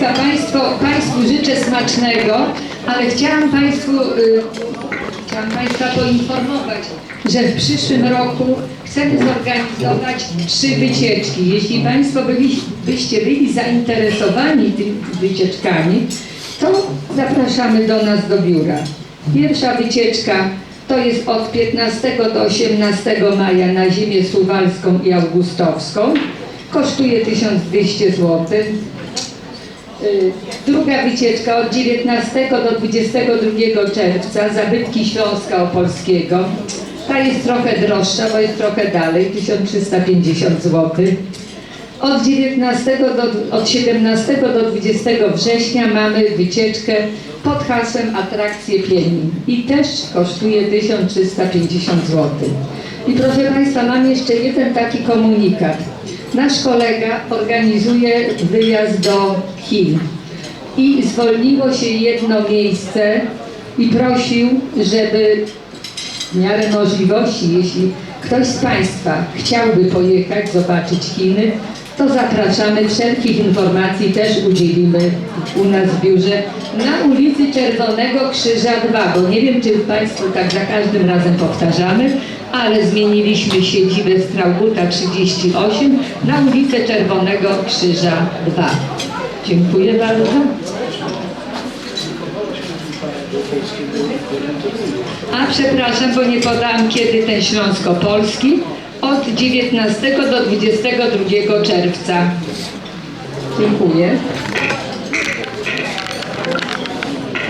Państwa, Państwo, Państwu życzę smacznego, ale chciałam Państwu, y, chciałam Państwa poinformować, że w przyszłym roku chcemy zorganizować trzy wycieczki. Jeśli Państwo byli, byście byli zainteresowani tymi wycieczkami, to zapraszamy do nas do biura. Pierwsza wycieczka to jest od 15 do 18 maja na ziemię suwalską i augustowską. Kosztuje 1200 zł. Y, Druga wycieczka od 19 do 22 czerwca, zabytki Śląska Opolskiego. Ta jest trochę droższa, bo jest trochę dalej, 1350 zł. Od 19 do, od 17 do 20 września mamy wycieczkę pod hasłem Atrakcje Pienin i też kosztuje 1350 zł. I proszę Państwa, mam jeszcze jeden taki komunikat. Nasz kolega organizuje wyjazd do Chin i zwolniło się jedno miejsce i prosił, żeby w miarę możliwości, jeśli ktoś z Państwa chciałby pojechać, zobaczyć Chiny, to zapraszamy. Wszelkich informacji też udzielimy u nas w biurze na ulicy Czerwonego Krzyża 2, bo nie wiem, czy Państwo tak za każdym razem powtarzamy, ale zmieniliśmy siedzibę z Trauguta 38 na ulicę Czerwonego Krzyża 2. Dziękuję bardzo. A przepraszam, bo nie podałam kiedy ten Śląsko-Polski. Od 19 do 22 czerwca. Dziękuję.